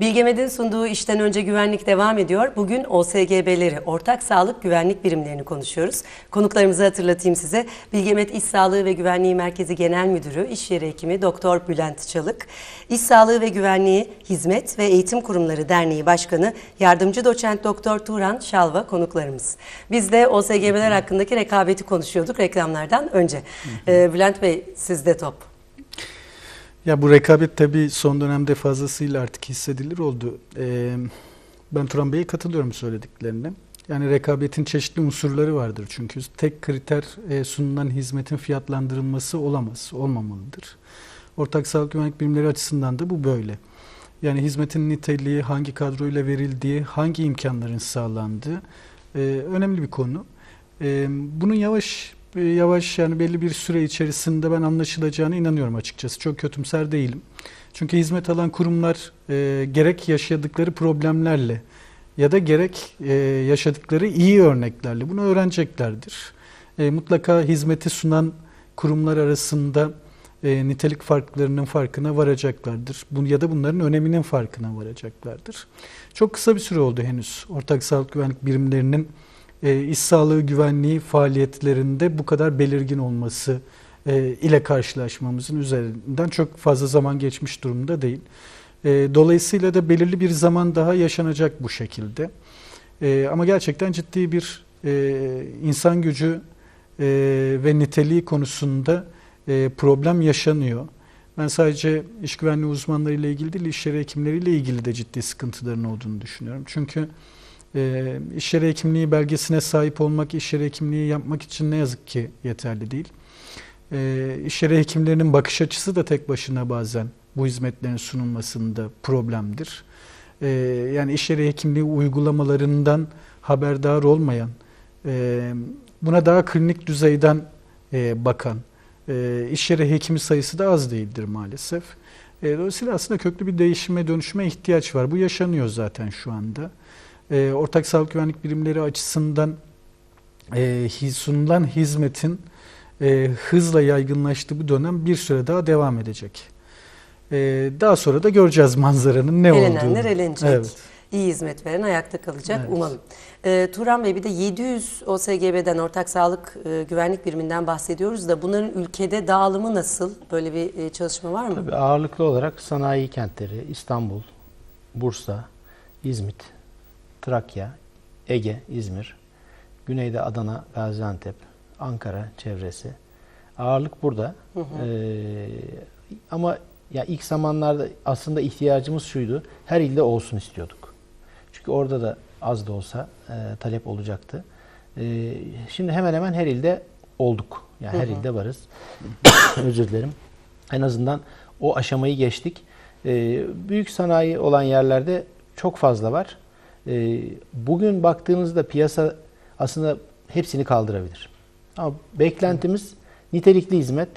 Bilgemed'in sunduğu işten önce güvenlik devam ediyor. Bugün OSGB'leri, ortak sağlık güvenlik birimlerini konuşuyoruz. Konuklarımızı hatırlatayım size. Bilgemed İş Sağlığı ve Güvenliği Merkezi Genel Müdürü, İş Yeri Hekimi Doktor Bülent Çalık, İş Sağlığı ve Güvenliği Hizmet ve Eğitim Kurumları Derneği Başkanı, Yardımcı Doçent Doktor Turan Şalva konuklarımız. Biz de OSGB'ler hakkındaki rekabeti konuşuyorduk reklamlardan önce. Ee, Bülent Bey sizde top. Ya bu rekabet tabii son dönemde fazlasıyla artık hissedilir oldu. Ee, ben Turan Bey'e katılıyorum söylediklerine. Yani rekabetin çeşitli unsurları vardır çünkü tek kriter e, sunulan hizmetin fiyatlandırılması olamaz, olmamalıdır. Ortak sağlık güvenlik birimleri açısından da bu böyle. Yani hizmetin niteliği, hangi kadroyla verildiği, hangi imkanların sağlandığı e, önemli bir konu. E, bunun yavaş yavaş yani belli bir süre içerisinde ben anlaşılacağına inanıyorum açıkçası. Çok kötümser değilim. Çünkü hizmet alan kurumlar e, gerek yaşadıkları problemlerle ya da gerek e, yaşadıkları iyi örneklerle bunu öğreneceklerdir. E, mutlaka hizmeti sunan kurumlar arasında e, nitelik farklarının farkına varacaklardır. Bu, ya da bunların öneminin farkına varacaklardır. Çok kısa bir süre oldu henüz ortak sağlık güvenlik birimlerinin e, iş sağlığı güvenliği faaliyetlerinde bu kadar belirgin olması e, ile karşılaşmamızın üzerinden çok fazla zaman geçmiş durumda değil. E, dolayısıyla da belirli bir zaman daha yaşanacak bu şekilde. E, ama gerçekten ciddi bir e, insan gücü e, ve niteliği konusunda e, problem yaşanıyor. Ben sadece iş güvenliği uzmanlarıyla ilgili değil, iş yeri hekimleriyle ilgili de ciddi sıkıntıların olduğunu düşünüyorum. Çünkü e, iş yeri hekimliği belgesine sahip olmak, iş yeri hekimliği yapmak için ne yazık ki yeterli değil. E, iş yeri hekimlerinin bakış açısı da tek başına bazen bu hizmetlerin sunulmasında problemdir. E, yani iş yeri hekimliği uygulamalarından haberdar olmayan, e, buna daha klinik düzeyden e, bakan, e, iş yeri hekimi sayısı da az değildir maalesef. E, dolayısıyla aslında köklü bir değişime, dönüşüme ihtiyaç var. Bu yaşanıyor zaten şu anda e, ortak sağlık güvenlik birimleri açısından e, sunulan hizmetin e, hızla yaygınlaştığı bu dönem bir süre daha devam edecek. E, daha sonra da göreceğiz manzaranın ne Elenenler olduğunu. elenecek. Evet. İyi hizmet veren ayakta kalacak Evet. umalım. E, Turan Bey bir de 700 OSGB'den ortak sağlık e, güvenlik biriminden bahsediyoruz da bunların ülkede dağılımı nasıl? Böyle bir e, çalışma var mı? Tabii ağırlıklı olarak sanayi kentleri İstanbul, Bursa, İzmit, Trakya, Ege, İzmir, güneyde Adana, Gaziantep, Ankara çevresi. Ağırlık burada. Ee, ama ya ilk zamanlarda aslında ihtiyacımız şuydu. Her ilde olsun istiyorduk. Çünkü orada da az da olsa e, talep olacaktı. Ee, şimdi hemen hemen her ilde olduk. Yani her ilde varız. Özür dilerim. En azından o aşamayı geçtik. Ee, büyük sanayi olan yerlerde çok fazla var. Ee, bugün baktığınızda piyasa aslında hepsini kaldırabilir. Ama beklentimiz nitelikli hizmet.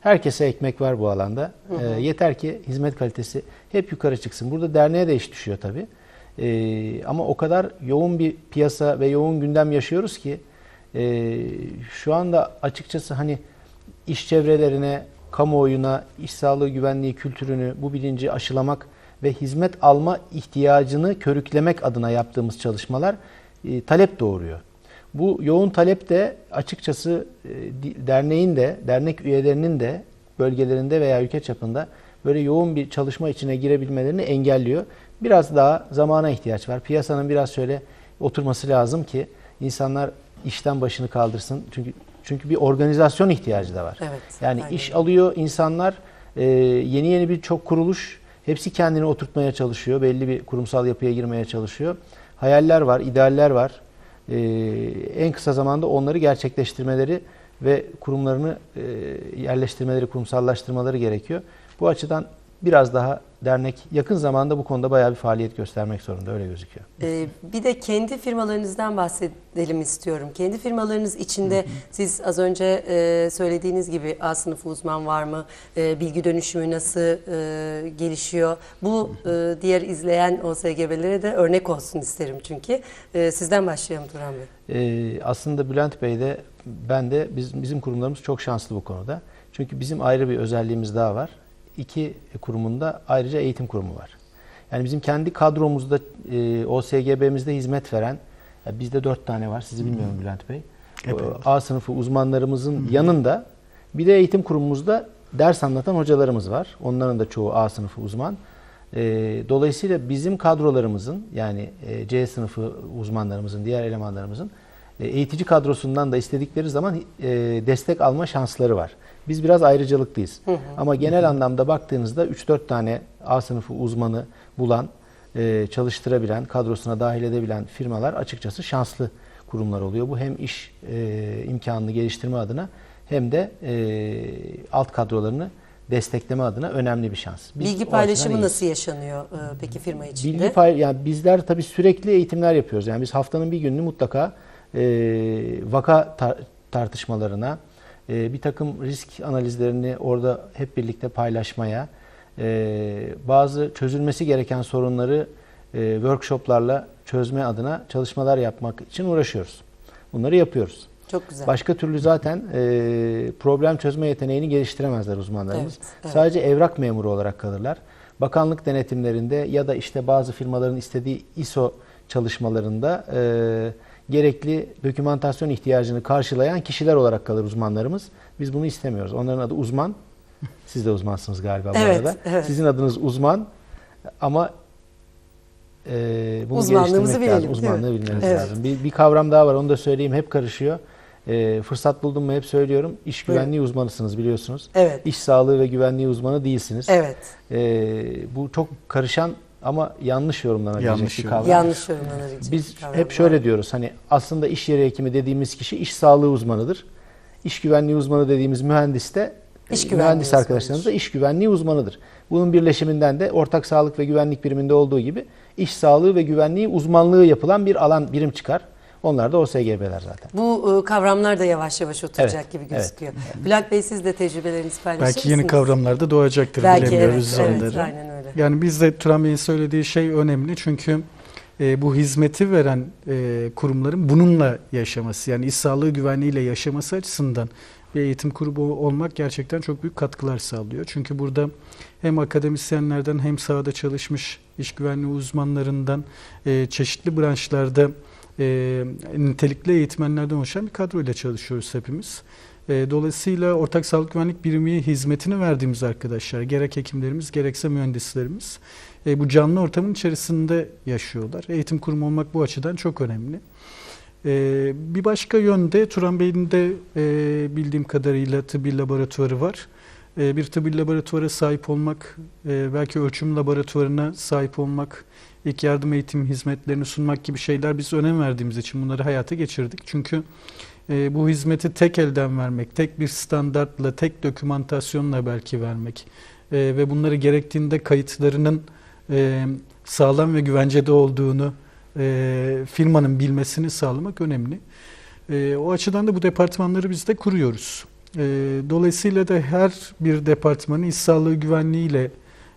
Herkese ekmek var bu alanda. Ee, yeter ki hizmet kalitesi hep yukarı çıksın. Burada derneğe de iş düşüyor tabii. Ee, ama o kadar yoğun bir piyasa ve yoğun gündem yaşıyoruz ki e, şu anda açıkçası hani iş çevrelerine, kamuoyuna, iş sağlığı güvenliği kültürünü, bu bilinci aşılamak ve hizmet alma ihtiyacını körüklemek adına yaptığımız çalışmalar e, talep doğuruyor. Bu yoğun talep de açıkçası e, derneğin de, dernek üyelerinin de bölgelerinde veya ülke çapında böyle yoğun bir çalışma içine girebilmelerini engelliyor. Biraz daha zamana ihtiyaç var. Piyasanın biraz şöyle oturması lazım ki insanlar işten başını kaldırsın. Çünkü çünkü bir organizasyon ihtiyacı da var. Evet, Yani aynen iş alıyor insanlar e, yeni yeni birçok kuruluş hepsi kendini oturtmaya çalışıyor. Belli bir kurumsal yapıya girmeye çalışıyor. Hayaller var, idealler var. E, en kısa zamanda onları gerçekleştirmeleri ve kurumlarını e, yerleştirmeleri, kurumsallaştırmaları gerekiyor. Bu açıdan biraz daha dernek yakın zamanda bu konuda bayağı bir faaliyet göstermek zorunda öyle gözüküyor. E, bir de kendi firmalarınızdan bahsedelim istiyorum. Kendi firmalarınız içinde siz az önce e, söylediğiniz gibi A sınıfı uzman var mı? E, bilgi dönüşümü nasıl e, gelişiyor? Bu e, diğer izleyen OSGB'lere de örnek olsun isterim çünkü. E, sizden başlayalım Turan Bey. Ee, aslında Bülent Bey de ben de biz, bizim kurumlarımız çok şanslı bu konuda. Çünkü bizim ayrı bir özelliğimiz daha var. İki kurumunda ayrıca eğitim kurumu var. Yani bizim kendi kadromuzda e, OSGB'mizde hizmet veren ya bizde dört tane var. Sizi bilmiyorum Bülent Bey. Var. A sınıfı uzmanlarımızın yanında bir de eğitim kurumumuzda ders anlatan hocalarımız var. Onların da çoğu A sınıfı uzman. E, dolayısıyla bizim kadrolarımızın yani e, C sınıfı uzmanlarımızın, diğer elemanlarımızın eğitici kadrosundan da istedikleri zaman e, destek alma şansları var. Biz biraz ayrıcalıklıyız. Ama genel anlamda baktığınızda 3-4 tane A sınıfı uzmanı bulan, e, çalıştırabilen, kadrosuna dahil edebilen firmalar açıkçası şanslı kurumlar oluyor. Bu hem iş e, imkanını geliştirme adına hem de e, alt kadrolarını destekleme adına önemli bir şans. Biz Bilgi paylaşımı nasıl yaşanıyor e, peki firma içinde? Bilgi pay yani bizler tabii sürekli eğitimler yapıyoruz. Yani biz haftanın bir gününü mutlaka e, vaka tar- tartışmalarına, e, bir takım risk analizlerini orada hep birlikte paylaşmaya, e, bazı çözülmesi gereken sorunları e, workshoplarla çözme adına çalışmalar yapmak için uğraşıyoruz. Bunları yapıyoruz. Çok güzel. Başka türlü zaten e, problem çözme yeteneğini geliştiremezler uzmanlarımız. Evet, evet. Sadece evrak memuru olarak kalırlar. Bakanlık denetimlerinde ya da işte bazı firmaların istediği ISO çalışmalarında e, gerekli dokümantasyon ihtiyacını karşılayan kişiler olarak kalır uzmanlarımız. Biz bunu istemiyoruz. Onların adı uzman. Siz de uzmansınız galiba bu Evet, arada. evet. Sizin adınız uzman ama e, bunu Uzmanlığımızı geliştirmek lazım. bilelim, Uzmanlığı bilmeniz Evet. lazım. Bir, bir kavram daha var onu da söyleyeyim. Hep karışıyor. E, fırsat buldum mu hep söylüyorum. İş güvenliği uzmanısınız biliyorsunuz. Evet. İş sağlığı ve güvenliği uzmanı değilsiniz. Evet. E, bu çok karışan ama yanlış yorumlanabilecek Yanlış bir kavram. Yanlış yorumlanabilecek Biz bir kavram hep şöyle diyoruz hani aslında iş yeri hekimi dediğimiz kişi iş sağlığı uzmanıdır. İş güvenliği uzmanı dediğimiz mühendis de İş e, mühendis arkadaşlarımız da iş güvenliği uzmanıdır. Bunun birleşiminden de ortak sağlık ve güvenlik biriminde olduğu gibi iş sağlığı ve güvenliği uzmanlığı yapılan bir alan birim çıkar. Onlar da OSGB'ler zaten. Bu e, kavramlar da yavaş yavaş oturacak Evet, gibi evet. gözüküyor. Bülent Bey siz de tecrübelerinizi paylaşır Belki yeni kavramlar da doğacaktır Belki bilemiyoruz evet, evet, aynen öyle. Yani bizde Turan Bey'in söylediği şey önemli çünkü e, bu hizmeti veren e, kurumların bununla yaşaması yani iş sağlığı güvenliğiyle yaşaması açısından bir eğitim kurumu olmak gerçekten çok büyük katkılar sağlıyor. Çünkü burada hem akademisyenlerden hem sahada çalışmış iş güvenliği uzmanlarından e, çeşitli branşlarda e, nitelikli eğitmenlerden oluşan bir kadroyla çalışıyoruz hepimiz. E, Dolayısıyla ortak sağlık güvenlik birimi hizmetini verdiğimiz arkadaşlar, gerek hekimlerimiz gerekse mühendislerimiz e, bu canlı ortamın içerisinde yaşıyorlar. Eğitim kurumu olmak bu açıdan çok önemli. E, bir başka yönde Turan Bey'in de e, bildiğim kadarıyla tıbbi laboratuvarı var. E, bir tıbbi laboratuvara sahip olmak, e, belki ölçüm laboratuvarına sahip olmak, ilk yardım eğitim hizmetlerini sunmak gibi şeyler biz önem verdiğimiz için bunları hayata geçirdik. Çünkü e, bu hizmeti tek elden vermek, tek bir standartla, tek dokümantasyonla belki vermek e, ve bunları gerektiğinde kayıtlarının e, sağlam ve güvencede olduğunu e, firmanın bilmesini sağlamak önemli. E, o açıdan da bu departmanları biz de kuruyoruz. E, dolayısıyla da her bir departmanın iş sağlığı güvenliğiyle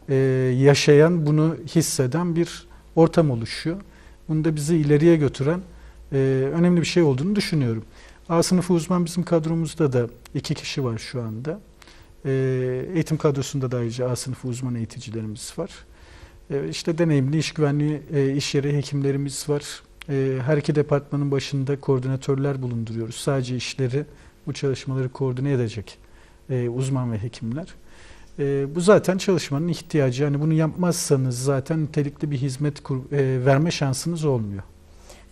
e, yaşayan, bunu hisseden bir ortam oluşuyor. Bunu da bizi ileriye götüren e, önemli bir şey olduğunu düşünüyorum. A sınıfı uzman bizim kadromuzda da iki kişi var şu anda. E, eğitim kadrosunda da ayrıca A sınıfı uzman eğiticilerimiz var. E, işte deneyimli iş güvenliği e, iş yeri hekimlerimiz var. E, her iki departmanın başında koordinatörler bulunduruyoruz. Sadece işleri, bu çalışmaları koordine edecek e, uzman ve hekimler. E, bu zaten çalışmanın ihtiyacı. Yani bunu yapmazsanız zaten nitelikli bir hizmet kur, e, verme şansınız olmuyor.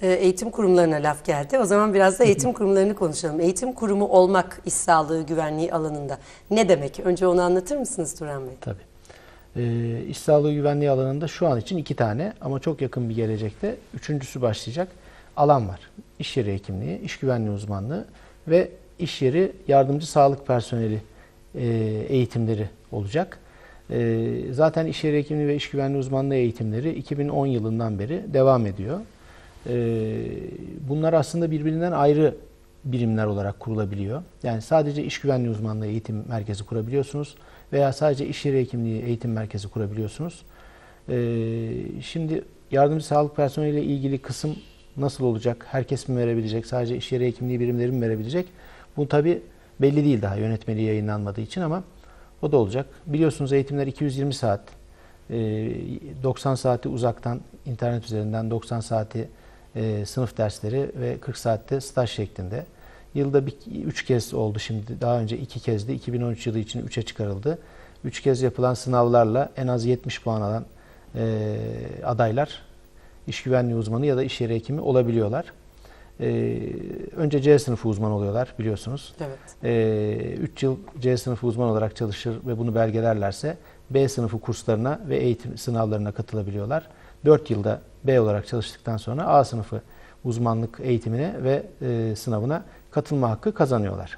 E, Eğitim kurumlarına laf geldi. O zaman biraz da eğitim kurumlarını konuşalım. Eğitim kurumu olmak iş sağlığı güvenliği alanında ne demek? Önce onu anlatır mısınız Turan Bey? Tabii. Ee, iş sağlığı güvenliği alanında şu an için iki tane ama çok yakın bir gelecekte üçüncüsü başlayacak alan var. İş yeri hekimliği, iş güvenliği uzmanlığı ve iş yeri yardımcı sağlık personeli e, eğitimleri olacak. E, zaten iş yeri hekimliği ve iş güvenliği uzmanlığı eğitimleri 2010 yılından beri devam ediyor. E, bunlar aslında birbirinden ayrı birimler olarak kurulabiliyor. Yani sadece iş güvenliği uzmanlığı eğitim merkezi kurabiliyorsunuz veya sadece iş yeri hekimliği eğitim merkezi kurabiliyorsunuz. Ee, şimdi yardımcı sağlık personeliyle ilgili kısım nasıl olacak? Herkes mi verebilecek? Sadece iş yeri hekimliği birimleri mi verebilecek? Bu tabi belli değil daha yönetmeliği yayınlanmadığı için ama o da olacak. Biliyorsunuz eğitimler 220 saat e, 90 saati uzaktan internet üzerinden 90 saati e, sınıf dersleri ve 40 saatte staj şeklinde. Yılda 3 kez oldu şimdi. Daha önce 2 kezdi. 2013 yılı için 3'e çıkarıldı. 3 kez yapılan sınavlarla en az 70 puan alan e, adaylar iş güvenliği uzmanı ya da iş yeri hekimi olabiliyorlar. E, önce C sınıfı uzmanı oluyorlar biliyorsunuz. Evet. 3 yıl C sınıfı uzman olarak çalışır ve bunu belgelerlerse B sınıfı kurslarına ve eğitim sınavlarına katılabiliyorlar. 4 yılda B olarak çalıştıktan sonra A sınıfı uzmanlık eğitimine ve e, sınavına katılma hakkı kazanıyorlar.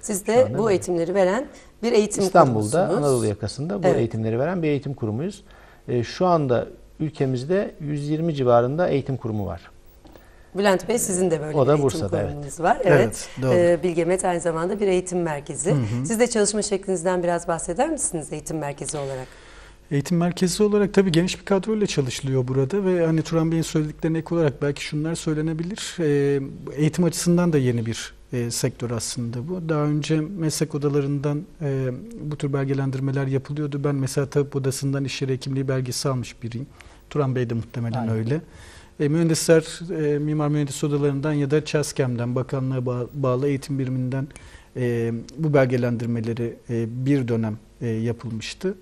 Siz de bu böyle. eğitimleri veren bir eğitim İstanbul'da kurumusunuz. Anadolu yakasında bu Evet. eğitimleri veren bir eğitim kurumuyuz. E, şu anda ülkemizde 120 civarında eğitim kurumu var. Bülent Bey sizin de böyle O bir da eğitim Bursa'da, kurumunuz var. Evet, Evet. doğru. Ee, Bilgemet aynı zamanda bir eğitim merkezi. Siz de çalışma şeklinizden biraz bahseder misiniz eğitim merkezi olarak? Eğitim merkezi olarak tabii geniş bir kadroyla çalışılıyor burada ve hani Turan Bey'in söylediklerine ek olarak belki şunlar söylenebilir. Ee, eğitim açısından da yeni bir e, sektör aslında bu. Daha önce meslek odalarından e, bu tür belgelendirmeler yapılıyordu. Ben mesela tabip odasından iş yeri hekimliği belgesi almış biriyim. Turan Bey de muhtemelen Aynen. öyle. E, mühendisler e, mimar mühendis odalarından ya da ÇASKEM'den, bakanlığa bağ- bağlı eğitim biriminden e, bu belgelendirmeleri e, bir dönem e, yapılmıştı.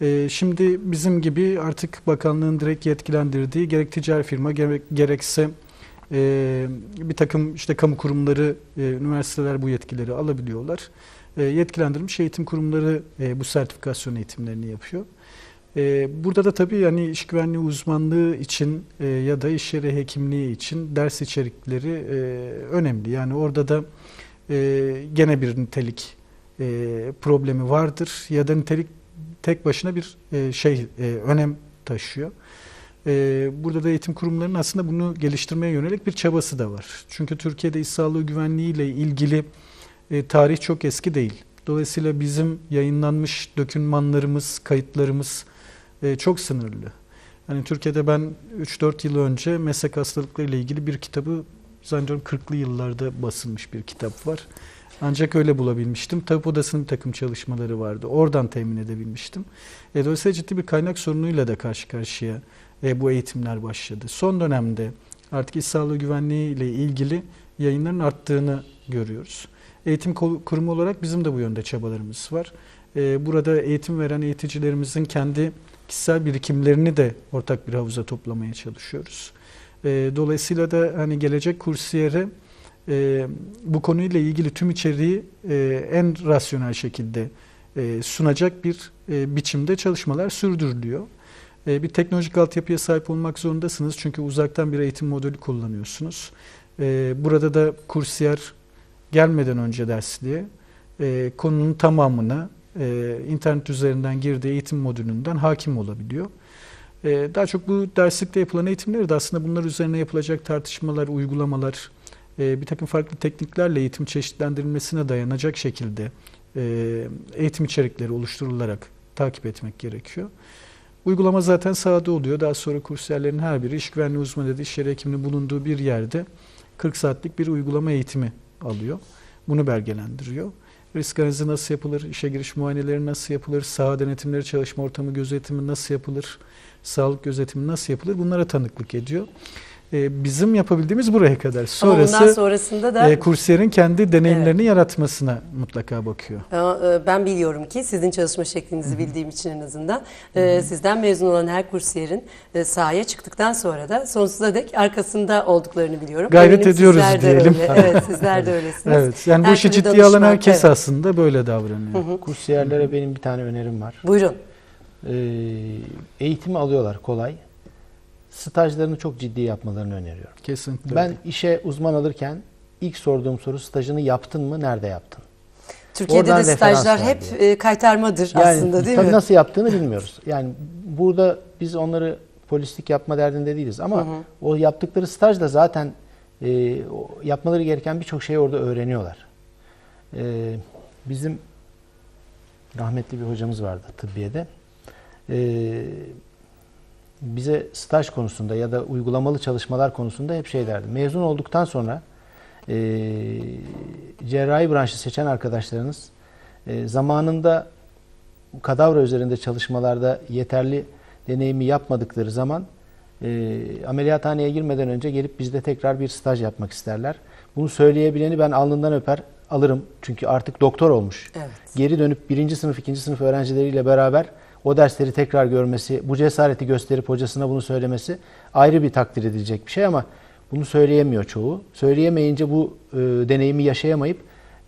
E, şimdi bizim gibi artık bakanlığın direkt yetkilendirdiği gerek ticari firma gerek, gerekse e, bir takım işte kamu kurumları, e, üniversiteler bu yetkileri alabiliyorlar. E, yetkilendirilmiş eğitim kurumları e, bu sertifikasyon eğitimlerini yapıyor. Burada da tabii yani iş güvenliği uzmanlığı için ya da iş yeri hekimliği için ders içerikleri önemli. Yani orada da gene bir nitelik problemi vardır ya da nitelik tek başına bir e, şey e, önem taşıyor. E, burada da eğitim kurumlarının aslında bunu geliştirmeye yönelik bir çabası da var. Çünkü Türkiye'de iş sağlığı güvenliği ile ilgili tarih çok eski değil. Dolayısıyla bizim yayınlanmış dokümanlarımız, kayıtlarımız çok sınırlı. Hani Türkiye'de ben 3-4 yıl önce meslek hastalıkları ile ilgili bir kitabı zannediyorum 40'lı yıllarda basılmış bir kitap var. Ancak öyle bulabilmiştim. Tabip odasının bir takım çalışmaları vardı. Oradan temin edebilmiştim. E, dolayısıyla ciddi bir kaynak sorunuyla da karşı karşıya e, bu eğitimler başladı. Son dönemde artık iş sağlığı güvenliği ile ilgili yayınların arttığını görüyoruz. Eğitim kurumu olarak bizim de bu yönde çabalarımız var. E, burada eğitim veren eğiticilerimizin kendi kişisel birikimlerini de ortak bir havuza toplamaya çalışıyoruz. E, dolayısıyla da hani gelecek kursiyere e, bu konuyla ilgili tüm içeriği e, en rasyonel şekilde e, sunacak bir e, biçimde çalışmalar sürdürülüyor. E, bir teknolojik altyapıya sahip olmak zorundasınız çünkü uzaktan bir eğitim modülü kullanıyorsunuz. E, burada da kursiyer gelmeden önce dersliğe e, konunun tamamına e, internet üzerinden girdiği eğitim modülünden hakim olabiliyor. E, daha çok bu derslikte yapılan eğitimleri de aslında bunlar üzerine yapılacak tartışmalar, uygulamalar, e, bir takım farklı tekniklerle eğitim çeşitlendirilmesine dayanacak şekilde e, eğitim içerikleri oluşturularak takip etmek gerekiyor. Uygulama zaten sahada oluyor. Daha sonra kursiyerlerin her biri iş güvenliği uzmanı ya da iş yeri hekimliği bulunduğu bir yerde 40 saatlik bir uygulama eğitimi alıyor. Bunu belgelendiriyor. Risk analizi nasıl yapılır, işe giriş muayeneleri nasıl yapılır, saha denetimleri, çalışma ortamı gözetimi nasıl yapılır, sağlık gözetimi nasıl yapılır bunlara tanıklık ediyor. Ee, bizim yapabildiğimiz buraya kadar. Ama Sonrası sonrasında da e, kursiyerin kendi deneyimlerini yaratmasına mutlaka bakıyor. E, Ben biliyorum ki sizin çalışma şeklinizi bildiğim için en azından e, sizden mezun olan her kursiyerin e, sahaya çıktıktan sonra da sonsuza dek arkasında olduklarını biliyorum. Gayret Eminim ediyoruz sizler de diyelim. öyle. Evet sizler de öylesiniz. Evet. Yani bu Her işi türlü ciddiye alan herkes evet. aslında böyle davranıyor. Kursiyerlere benim bir tane önerim var. Buyurun. Ee, eğitimi alıyorlar kolay. Stajlarını çok ciddi yapmalarını öneriyorum. Kesinlikle. Ben öyle. işe uzman alırken ilk sorduğum soru stajını yaptın mı, nerede yaptın? Türkiye'de Oradan de stajlar hep diye. e, kaytarmadır aslında değil tabii mi? nasıl yaptığını bilmiyoruz. Yani burada biz onları polislik yapma derdinde değiliz ama o yaptıkları stajda zaten e, yapmaları gereken birçok şeyi orada öğreniyorlar. E, bizim rahmetli bir hocamız vardı tıbbiyede. E, bize staj konusunda ya da uygulamalı çalışmalar konusunda hep şey derdi. Mezun olduktan sonra e, cerrahi branşı seçen arkadaşlarınız e, zamanında kadavra üzerinde çalışmalarda yeterli deneyimi yapmadıkları zaman e, ameliyathaneye girmeden önce gelip bizde tekrar bir staj yapmak isterler. Bunu söyleyebileni ben alnından öper alırım. Çünkü artık doktor olmuş. Evet. Geri dönüp birinci sınıf, ikinci sınıf öğrencileriyle beraber o dersleri tekrar görmesi, bu cesareti gösterip hocasına bunu söylemesi ayrı bir takdir edilecek bir şey ama bunu söyleyemiyor çoğu. Söyleyemeyince bu e, deneyimi yaşayamayıp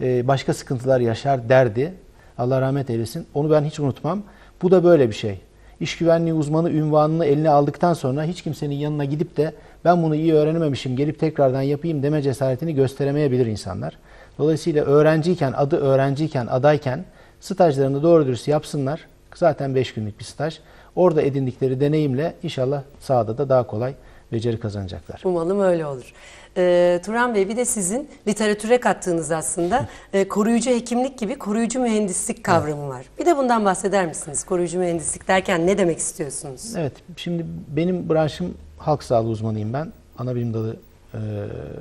e, başka sıkıntılar yaşar derdi. Allah rahmet eylesin. Onu ben hiç unutmam. Bu da böyle bir şey. İş güvenliği uzmanı ünvanını eline aldıktan sonra hiç kimsenin yanına gidip de ben bunu iyi öğrenememişim gelip tekrardan yapayım deme cesaretini gösteremeyebilir insanlar. Dolayısıyla öğrenciyken, adı öğrenciyken, adayken stajlarını doğru dürüst yapsınlar. Zaten 5 günlük bir staj. Orada edindikleri deneyimle inşallah sahada da daha kolay beceri kazanacaklar. Umalım öyle olur. Ee, Turan Bey bir de sizin literatüre kattığınız aslında e, koruyucu hekimlik gibi koruyucu mühendislik kavramı var. Bir de bundan bahseder misiniz? Koruyucu mühendislik derken ne demek istiyorsunuz? Evet, şimdi benim branşım halk sağlığı uzmanıyım ben. Anabilim dalı e,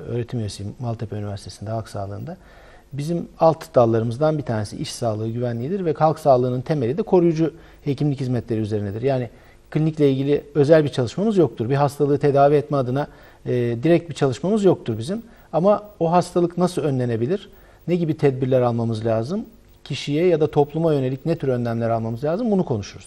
öğretim üyesiyim Maltepe Üniversitesi'nde halk sağlığında. Bizim alt dallarımızdan bir tanesi iş sağlığı güvenliğidir ve halk sağlığının temeli de koruyucu hekimlik hizmetleri üzerinedir. Yani klinikle ilgili özel bir çalışmamız yoktur. Bir hastalığı tedavi etme adına e, direkt bir çalışmamız yoktur bizim. Ama o hastalık nasıl önlenebilir? Ne gibi tedbirler almamız lazım? Kişiye ya da topluma yönelik ne tür önlemler almamız lazım? Bunu konuşuruz.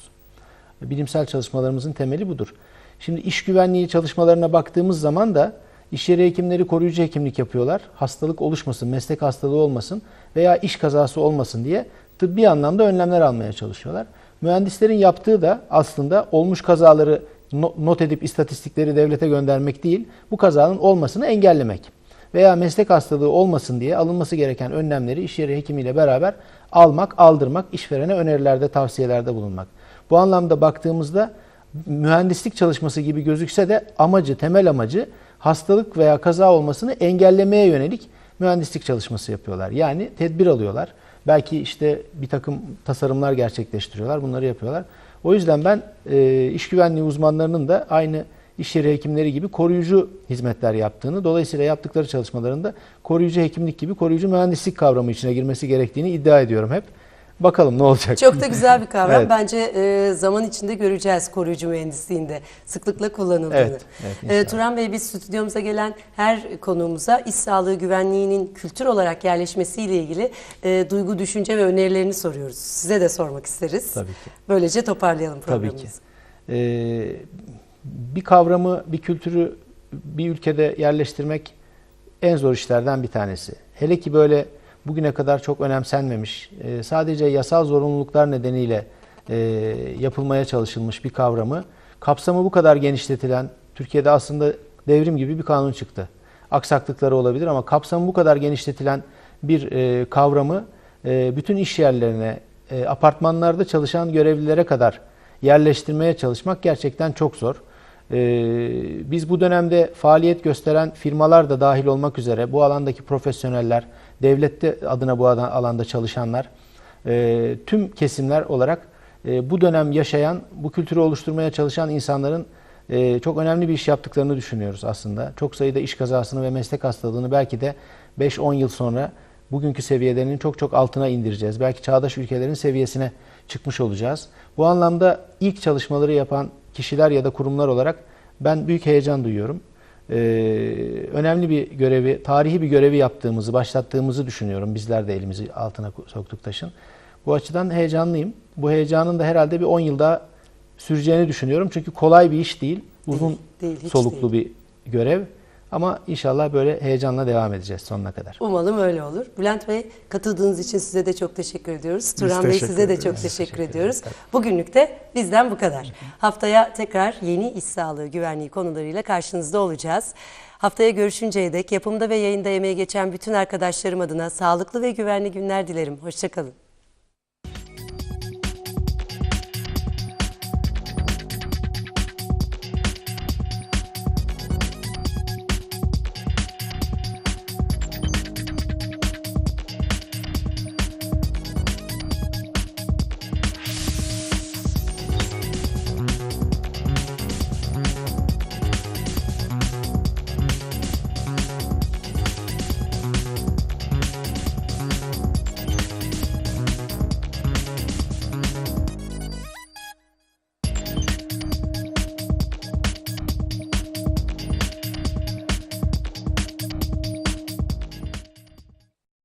Bilimsel çalışmalarımızın temeli budur. Şimdi iş güvenliği çalışmalarına baktığımız zaman da iş yeri hekimleri koruyucu hekimlik yapıyorlar. Hastalık oluşmasın, meslek hastalığı olmasın veya iş kazası olmasın diye tıbbi anlamda önlemler almaya çalışıyorlar. Mühendislerin yaptığı da aslında olmuş kazaları no- not edip istatistikleri devlete göndermek değil, bu kazanın olmasını engellemek veya meslek hastalığı olmasın diye alınması gereken önlemleri iş yeri hekimiyle beraber almak, aldırmak, işverene önerilerde, tavsiyelerde bulunmak. Bu anlamda baktığımızda mühendislik çalışması gibi gözükse de amacı, temel amacı hastalık veya kaza olmasını engellemeye yönelik mühendislik çalışması yapıyorlar. Yani tedbir alıyorlar. Belki işte bir takım tasarımlar gerçekleştiriyorlar, bunları yapıyorlar. O yüzden ben e, iş güvenliği uzmanlarının da aynı iş yeri hekimleri gibi koruyucu hizmetler yaptığını, dolayısıyla yaptıkları çalışmalarında koruyucu hekimlik gibi koruyucu mühendislik kavramı içine girmesi gerektiğini iddia ediyorum hep. Bakalım ne olacak. Çok da güzel bir kavram. Evet. Bence e, zaman içinde göreceğiz koruyucu mühendisliğinde sıklıkla kullanıldığını. Evet, evet, E. Turan Bey biz stüdyomuza gelen her konuğumuza iş sağlığı güvenliğinin kültür olarak yerleşmesiyle ilgili e, duygu, düşünce ve önerilerini soruyoruz. Size de sormak isteriz. Tabii ki. Böylece toparlayalım Tabii programımızı. ki. Ee, bir kavramı, bir kültürü bir ülkede yerleştirmek en zor işlerden bir tanesi. Hele ki böyle bugüne kadar çok önemsenmemiş, e, sadece yasal zorunluluklar nedeniyle e, yapılmaya çalışılmış bir kavramı, kapsamı bu kadar genişletilen, Türkiye'de aslında devrim gibi bir kanun çıktı. Aksaklıkları olabilir ama kapsamı bu kadar genişletilen bir e, kavramı bütün iş yerlerine, apartmanlarda çalışan görevlilere kadar yerleştirmeye çalışmak gerçekten çok zor. Ee, biz bu dönemde faaliyet gösteren firmalar da dahil olmak üzere bu alandaki profesyoneller, devlette adına bu alan- alanda çalışanlar, e, tüm kesimler olarak e, bu dönem yaşayan, bu kültürü oluşturmaya çalışan insanların e, çok önemli bir iş yaptıklarını düşünüyoruz aslında. Çok sayıda iş kazasını ve meslek hastalığını belki de 5-10 yıl sonra bugünkü seviyelerinin çok çok altına indireceğiz. Belki çağdaş ülkelerin seviyesine çıkmış olacağız. Bu anlamda ilk çalışmaları yapan kişiler ya da kurumlar olarak ben büyük heyecan duyuyorum. Ee, önemli bir görevi, tarihi bir görevi yaptığımızı, başlattığımızı düşünüyorum. Bizler de elimizi altına soktuk taşın. Bu açıdan heyecanlıyım. Bu heyecanın da herhalde bir 10 yıl daha süreceğini düşünüyorum. Çünkü kolay bir iş değil. Uzun değil, hiç soluklu bir görev. Ama inşallah böyle heyecanla devam edeceğiz sonuna kadar. Umalım öyle olur. Bülent Bey katıldığınız için size de çok teşekkür ediyoruz. Biz Turan Bey size de ederiz. çok teşekkür, teşekkür ediyoruz. ederiz. Bugünlük de bizden bu kadar. Haftaya tekrar yeni iş sağlığı güvenliği konularıyla karşınızda olacağız. Haftaya görüşünceye dek yapımda ve yayında emeği geçen bütün arkadaşlarım adına sağlıklı ve güvenli günler dilerim. Hoşçakalın.